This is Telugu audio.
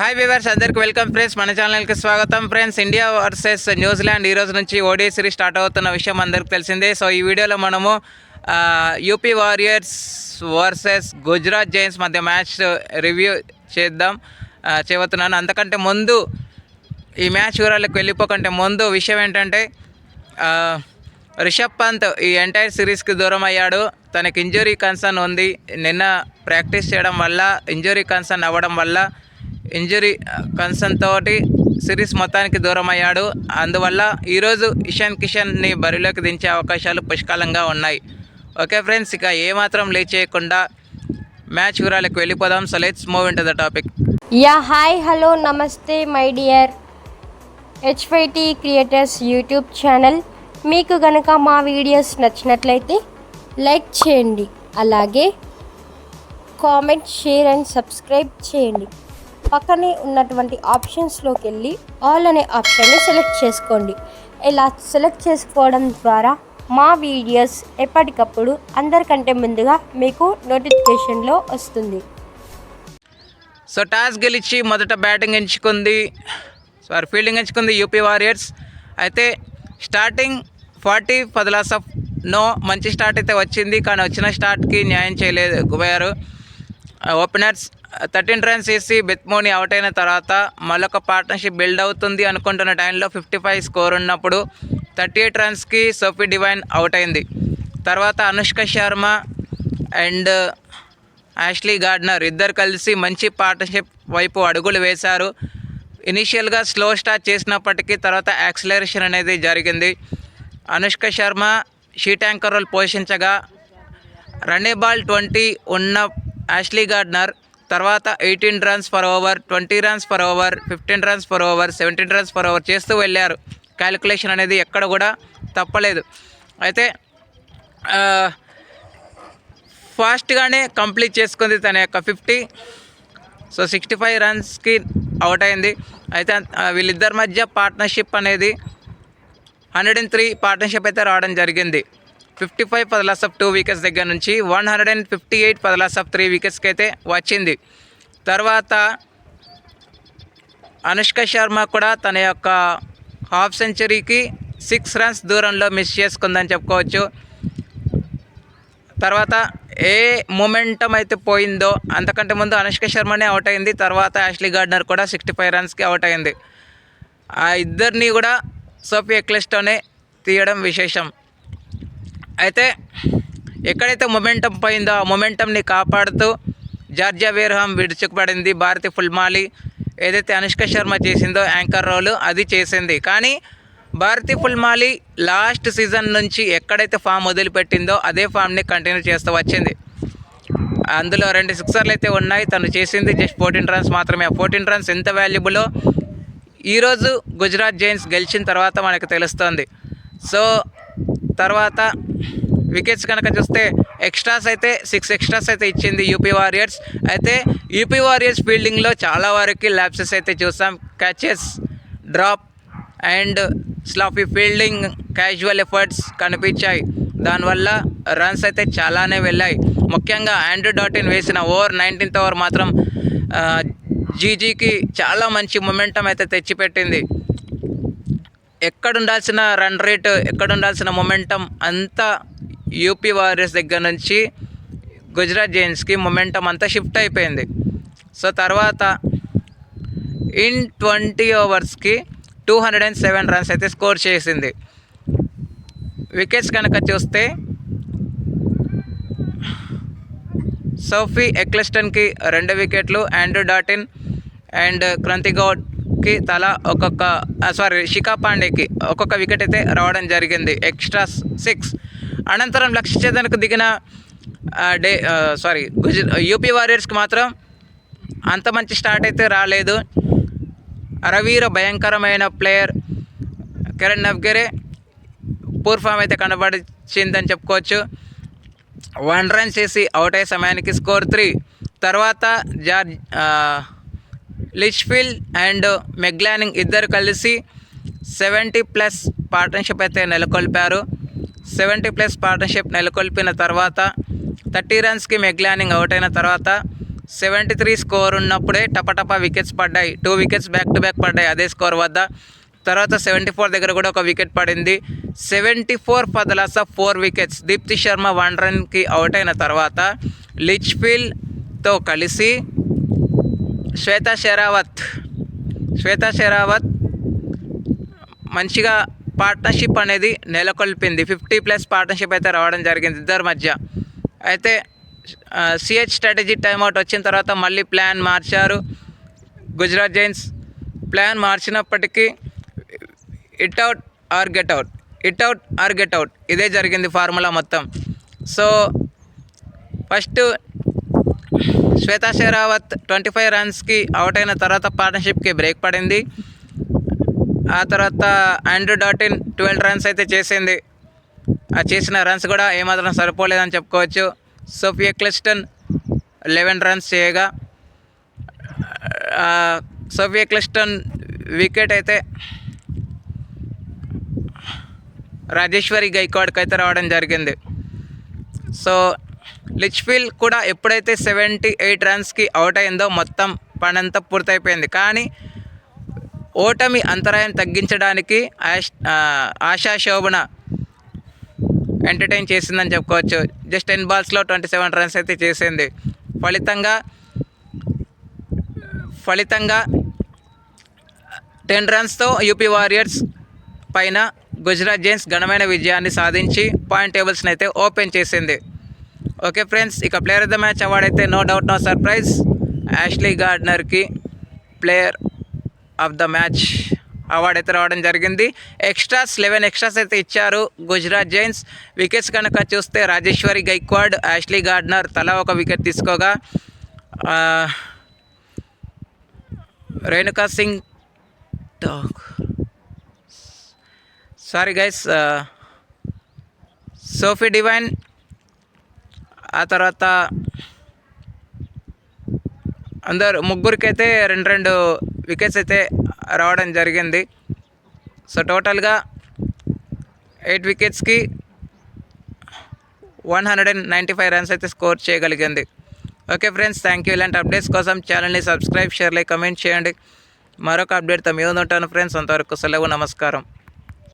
హాయ్ వివర్స్ అందరికి వెల్కమ్ ఫ్రెండ్స్ మన ఛానల్కి స్వాగతం. ఫ్రెండ్స్ ఇండియా వర్సెస్ న్యూజిలాండ్ ఈ రోజు నుంచి ఓడిఐ సిరీస్ స్టార్ట్ అవుతున్న విషయం అందరికి తెలిసిందే. సో ఈ వీడియోలో మనము UP Warriors versus Gujarat Giants మధ్య మ్యాచ్ రివ్యూ చేద్దాం చేయబోతున్నాను అంతకంటే ముందు ఈ మ్యాచ్ వివరాలకు వెళ్ళిపోకంటే ముందు విషయం ఏంటంటే రిషబ్ పంత్ ఈ ఎంటైర్ సిరీస్కి దూరం అయ్యాడు. తనకి ఇంజురీ కన్సర్న్ ఉంది. నిన్న ప్రాక్టీస్ చేయడం వల్ల ఇంజురీ కన్సర్న్ అవ్వడం వల్ల ఇంజురీ కన్సర్న్ తోటి సిరీస్ మొత్తానికి దూరం అయ్యాడు అందువల్ల ఈరోజు ఇషాన్ కిషన్ని బరిలోకి దించే అవకాశాలు పుష్కలంగా ఉన్నాయి. ఓకే ఫ్రెండ్స్ ఇక ఏమాత్రం లేట్ చేయకుండా మ్యాచ్ వివరాలకు వెళ్ళిపోదాం. So let's move into the topic. Yeah hi hello నమస్తే my dear HYT creators YouTube channel. మీకు గనక మా వీడియోస్ నచ్చినట్లయితే లైక్ చేయండి. అలాగే కామెంట్ షేర్ అండ్ సబ్స్క్రైబ్ చేయండి. పక్కనే ఉన్నటువంటి ఆప్షన్స్లోకి వెళ్ళి ఆల్ అనే ఆప్షన్ని సెలెక్ట్ చేసుకోండి. ఇలా సెలెక్ట్ చేసుకోవడం ద్వారా మా వీడియోస్ ఎప్పటికప్పుడు అందరికంటే ముందుగా మీకు నోటిఫికేషన్లో వస్తుంది. సో టాస్ గెలిచి మొదట బ్యాటింగ్ ఎంచుకుంది. సారీ ఫీల్డింగ్ ఎంచుకుంది యూపీ వారియర్స్ అయితే starting forty for the loss of no మంచి స్టార్ట్ అయితే వచ్చింది. కానీ వచ్చిన స్టార్ట్కి న్యాయం చేయలేదు చేయలేకపోయారు ఓపెనర్స్ uh, థర్టీన్ రన్స్ వేసి బెత్మోని అవుట్ అయిన తర్వాత మళ్ళొక పార్ట్నర్షిప్ బిల్డ్ అవుతుంది అనుకుంటున్న టైంలో ఫిఫ్టీ ఫైవ్ స్కోర్ ఉన్నప్పుడు థర్టీ ఎయిట్ రన్స్కి సోఫీ డివైన్ అవుట్ అయింది. తర్వాత Anushka Sharma and Ashleigh Gardner ఇద్దరు కలిసి మంచి పార్ట్నర్షిప్ వైపు అడుగులు వేశారు. ఇనీషియల్గా స్లో స్టార్ట్ చేసినప్పటికీ తర్వాత యాక్సిలరేషన్ అనేది జరిగింది. Anushka Sharma sheet anchor role పోషించగా రన్నే ball twenty ఉన్న యాష్లీ గార్డ్నర్ తర్వాత eighteen runs per over twenty runs per over fifteen runs per over seventeen runs per over చేస్తూ వెళ్ళారు. క్యాలిక్యులేషన్ అనేది ఎక్కడ కూడా తప్పలేదు. అయితే ఫాస్ట్గానే కంప్లీట్ చేసుకుంది తన యొక్క ఫిఫ్టీ. సో సిక్స్టీ ఫైవ్ రన్స్కి అవుట్ అయింది. అయితే వీళ్ళిద్దరి మధ్య పార్ట్నర్షిప్ అనేది హండ్రెడ్ అండ్ త్రీ పార్ట్నర్షిప్ అయితే రావడం జరిగింది. Fifty five for the loss of two wickets దగ్గర నుంచి one hundred and fifty eight for the loss of three వికెట్స్కి అయితే వచ్చింది. తర్వాత అనుష్క శర్మ కూడా తన యొక్క హాఫ్ సెంచరీకి సిక్స్ రన్స్ దూరంలో మిస్ చేసుకుందని చెప్పుకోవచ్చు. తర్వాత ఏ మూమెంటం అయితే పోయిందో అంతకంటే ముందు అనుష్క శర్మనే అవుట్ అయింది. తర్వాత యాష్లీ గార్డ్నర్ కూడా సిక్స్టీ ఫైవ్ రన్స్కి అవుట్ అయింది. ఆ ఇద్దరిని కూడా సోఫీ ఎక్లెస్టోనే తీయడం విశేషం. అయితే ఎక్కడైతే మొమెంటం పోయిందో ఆ మొమెంటంని కాపాడుతూ జార్జియా వేర్హామ్ విడుచుకుపడింది భారతి ఫుల్మాలి ఏదైతే అనుష్క శర్మ చేసిందో యాంకర్ రోల్ అది చేసింది. కానీ భారతి ఫుల్మాలి లాస్ట్ సీజన్ నుంచి ఎక్కడైతే ఫామ్ వదిలిపెట్టిందో అదే ఫామ్ని కంటిన్యూ చేస్తూ వచ్చింది. అందులో రెండు సిక్సర్లు అయితే ఉన్నాయి. తను చేసింది జస్ట్ ఫోర్టీన్ రన్స్ మాత్రమే. ఫోర్టీన్ రన్స్ ఎంత వాల్యుబులో? ఈరోజు గుజరాత్ జైన్స్ గెలిచిన తర్వాత మనకు తెలుస్తుంది. సో తర్వాత వికెట్స్ కనుక చూస్తే ఎక్స్ట్రాస్ అయితే సిక్స్ ఎక్స్ట్రాస్ అయితే ఇచ్చింది యూపీ వారియర్స్ అయితే యూపీ వారియర్స్ ఫీల్డింగ్లో చాలా వరకు ల్యాప్సెస్ అయితే చూసాం. Catches drop and sloppy fielding casual efforts కనిపించాయి. దానివల్ల రన్స్ అయితే చాలానే వెళ్ళాయి. ముఖ్యంగా ఆండ్రూ డాటిన్ వేసిన ఓవర్ నైన్టీన్త్ ఓవర్ మాత్రం జీజీకి చాలా మంచి మొమెంటం అయితే తెచ్చిపెట్టింది. ఎక్కడ ఉండాల్సిన రన్ రేట్ ఎక్కడ ఉండాల్సిన మొమెంటం అంతా యూపీ వారియర్స్ దగ్గర నుంచి గుజరాత్ జైన్స్కి మొమెంటం అంతా షిఫ్ట్ అయిపోయింది. సో తర్వాత in twenty ఓవర్స్కి two hundred and seven runs అయితే స్కోర్ చేసింది. వికెట్స్ కనుక చూస్తే సోఫీ ఎక్లెస్టన్కి రెండు వికెట్లు ఆండ్రూ డాటిన్ అండ్ క్రంతిగౌడ్ కి తల ఒక్కొక్క సారీ శిఖా పాండేకి ఒక్కొక్క వికెట్ అయితే రావడం జరిగింది. ఎక్స్ట్రా సిక్స్ అనంతరం లక్ష్య చేతనకు దిగిన డే సారీ గుజ యూపీ వారియర్స్కి మాత్రం అంత మంచి స్టార్ట్ అయితే రాలేదు. అరవీర భయంకరమైన player Kiran Navgire poor form అయితే కనబడిచిందని చెప్పుకోవచ్చు. వన్ రన్ చేసి అవుట్ అయ్యే సమయానికి స్కోర్ త్రీ. తర్వాత George Litchfield and Meg Lanning ఇద్దరు కలిసి సెవెంటీ ప్లస్ పార్ట్నర్షిప్ అయితే నెలకొల్పారు. సెవెంటీ ప్లస్ పార్ట్నర్షిప్ నెలకొల్పిన తర్వాత థర్టీ రన్స్కి మెగ్లానింగ్ అవుట్ అయిన తర్వాత సెవెంటీ త్రీ స్కోర్ ఉన్నప్పుడే టపటపా వికెట్స్ పడ్డాయి. Two wickets back to back పడ్డాయి అదే స్కోర్ వద్ద. తర్వాత సెవెంటీ ఫోర్ దగ్గర కూడా ఒక వికెట్ పడింది. Seventy four for of four wickets Deepti Sharma one రన్కి out అయిన తర్వాత లిచ్ఫీల్డ్తో కలిసి శ్వేత షెరావత్. శ్వేతా షెరావత్ మంచిగా పార్ట్నర్షిప్ అనేది నెలకొల్పింది. ఫిఫ్టీ ప్లస్ పార్ట్నర్షిప్ అయితే రావడం జరిగింది ఇద్దరి మధ్య. అయితే సిహెచ్ స్ట్రాటజీ టైంఅవుట్ వచ్చిన తర్వాత మళ్ళీ ప్లాన్ మార్చారు. Gujarat Giants plan మార్చినప్పటికీ it out or get out it out or get out ఇదే జరిగింది ఫార్ములా మొత్తం. So first Shweta Sehrawat twenty five రన్స్కి out అయిన తర్వాత పార్ట్నర్షిప్కి బ్రేక్ పడింది. ఆ తర్వాత ఆండ్రూ డాటిన్ ట్వెల్వ్ రన్స్ అయితే చేసింది. ఆ చేసిన రన్స్ కూడా ఏమాత్రం సరిపోలేదని చెప్పుకోవచ్చు. సోఫియా క్లిస్టన్ లెవెన్ రన్స్ చేయగా సోఫియా క్లిస్టన్ వికెట్ అయితే రాజేశ్వరి గైక్వాడ్కి అయితే రావడం జరిగింది. సో లిచ్ఫీల్డ్ కూడా ఎప్పుడైతే సెవెంటీ ఎయిట్ రన్స్కి అవుట్ అయిందో మొత్తం పనంతా పూర్తయిపోయింది. కానీ ఓటమి అంతరాయం తగ్గించడానికి ఆశా శోభన ఎంటర్టైన్ చేసిందని చెప్పుకోవచ్చు. జస్ట్ టెన్ బాల్స్లో ట్వంటీ సెవెన్ రన్స్ అయితే చేసింది. ఫలితంగా ఫలితంగా టెన్ రన్స్తో యూపీ వారియర్స్ పైన గుజరాత్ జైన్స్ ఘనమైన విజయాన్ని సాధించి పాయింట్ టేబుల్స్ని అయితే ఓపెన్ చేసింది. ఓకే ఫ్రెండ్స్ ఇక player of the match award అయితే no doubt no surprise Ashley గార్డ్నర్కి player of the match award అయితే రావడం జరిగింది. ఎక్స్ట్రాస్ లెవెన్ ఎక్స్ట్రాస్ అయితే ఇచ్చారు గుజరాత్ జైన్స్ వికెట్స్ కనుక చూస్తే రాజేశ్వరి గైక్వాడ్ యాష్లీ గార్డ్నర్ తలా ఒక wicket తీసుకోగా Renuka Singh sorry guys Sophie Devine ఆ తర్వాత అందరు ముగ్గురికైతే రెండు రెండు వికెట్స్ అయితే రావడం జరిగింది. సో టోటల్గా eight వికెట్స్కి one hundred and ninety five runs అయితే స్కోర్ చేయగలిగింది. ఓకే ఫ్రెండ్స్ థ్యాంక్ యూ ఇలాంటి అప్డేట్స్ కోసం ఛానల్ని సబ్స్క్రైబ్ షేర్ లైక్ కమెంట్ చేయండి. మరొక అప్డేట్తో మీ ఉంటాను ఫ్రెండ్స్ అంతవరకు సెలవు నమస్కారం.